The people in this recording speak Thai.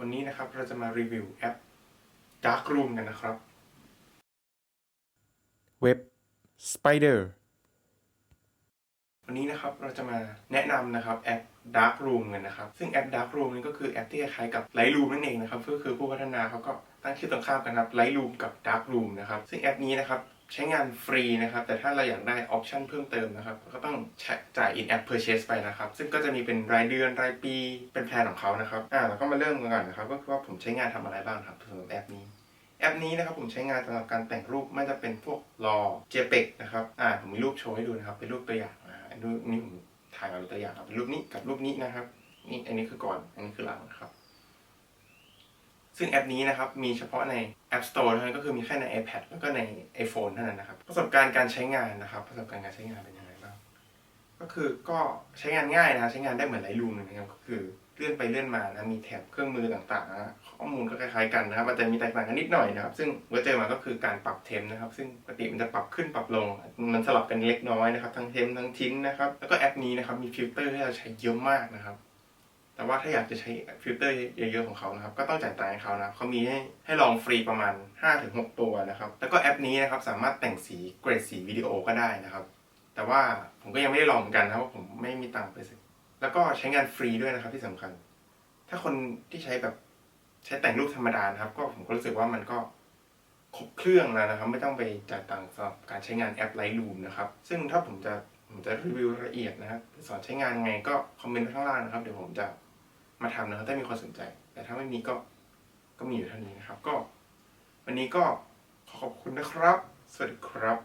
วันนี้นะครับเราจะมารีวิวแอป Darkroom กันนะครับ เว็บ Spider วันนี้นะครับเราจะมาแนะนำนะครับแอป Darkroom กันนะครับ ซึ่งแอป Darkroom นี่ก็คือแอปที่คล้ายกับ Lightroom นั่นเองนะครับก็คือผู้พัฒนาเขาก็ตั้งชื่อตรงข้ามกันครับ Lightroom กับ Darkroom นะครับซึ่งแอปนี้นะครับใช้งานฟรีนะครับ แต่ถ้าเราอยากได้ออปชันเพิ่มเติมนะครับ ก็ต้องจ่าย in app purchase ไปนะครับ ซึ่งก็จะมีเป็นรายเดือนรายปีเป็นแพลนของเขานะครับอ่าเราก็มาเริ่มกันก่อนนะครับ ก็คือว่าผมใช้งานทำอะไรบ้างครับสำหรับแอปนี้ แอปนี้นะครับผมใช้งานสำหรับการแต่งรูปไม่จะเป็นพวกรอ JPEG นะครับอ่าผมมีรูปโชว์ให้ดูนะครับ เป็นรูปตัวอย่าง ดูนี่ผมถ่ายมาเป็นตัวอย่างครับรูปนี้กับรูปนี้นะครับ นี่อันนี้คือก่อน อันนี้คือหลังครับ ซึ่งแอปนี้นะครับ มีเฉพาะใน App Store เท่านั้นก็คือมีแค่ใน iPad แล้วก็ใน iPhone เท่านั้นนะครับ ประสบการณ์การใช้งานนะครับ ประสบการณ์การใช้งานเป็นยังไงบ้างก็คือก็ใช้งานง่ายนะใช้งานได้เหมือนไลท์รูมเลยนะครับก็คือ เลื่อนไปเลื่อนมานะมีแถบเครื่องมือต่างๆนะข้อมูลก็คล้ายๆกันนะครับมันจะมีแตกต่างกันนิดหน่อยนะครับ ซึ่งผมก็เจอมาก็คือการปรับเทมนะครับ ซึ่งปกติมันจะปรับขึ้นปรับลง มันสลับกันเล็กน้อยนะครับ ทั้งเทมทั้งทิ้นนะครับ แล้วก็แอปนี้นะครับมีฟิลเตอร์ให้เราใช้เยอะมากนะครับ แต่ว่าถ้าอยากจะใช้ฟิลเตอร์เยอะๆของเขานะครับ ก็ต้องจ่ายตังค์ให้เขานะเขามีให้ให้ลองฟรีประมาณ 5-6 ตัวนะครับ แล้วก็แอปนี้นะครับสามารถแต่งสีเกรดสีวิดีโอก็ได้นะครับ แต่ว่าผมก็ยังไม่ได้ลองเหมือนกันนะเพราะผมไม่มีตังค์ไปซื้อ แล้วก็ใช้งานฟรีด้วยนะครับที่สำคัญ ถ้าคนที่ใช้แบบใช้แต่งรูปธรรมดานะครับ ก็ผมก็รู้สึกว่ามันก็ครบเครื่องแล้วนะครับ ไม่ต้องไปจ่ายตังค์สำหรับการใช้งานแอป Lightroom นะครับ ซึ่งถ้าผมจะผมจะรีวิวละเอียดนะครับสอนใช้งานไงก็คอมเมนต์ข้างล่างนะครับ เดี๋ยวผมจะมาทำนะครับถ้ามีคนสนใจ แต่ถ้าไม่มีก็ก็มีอยู่เท่านี้นะครับ ก็ วันนี้ก็ขอขอบคุณนะครับ สวัสดีครับ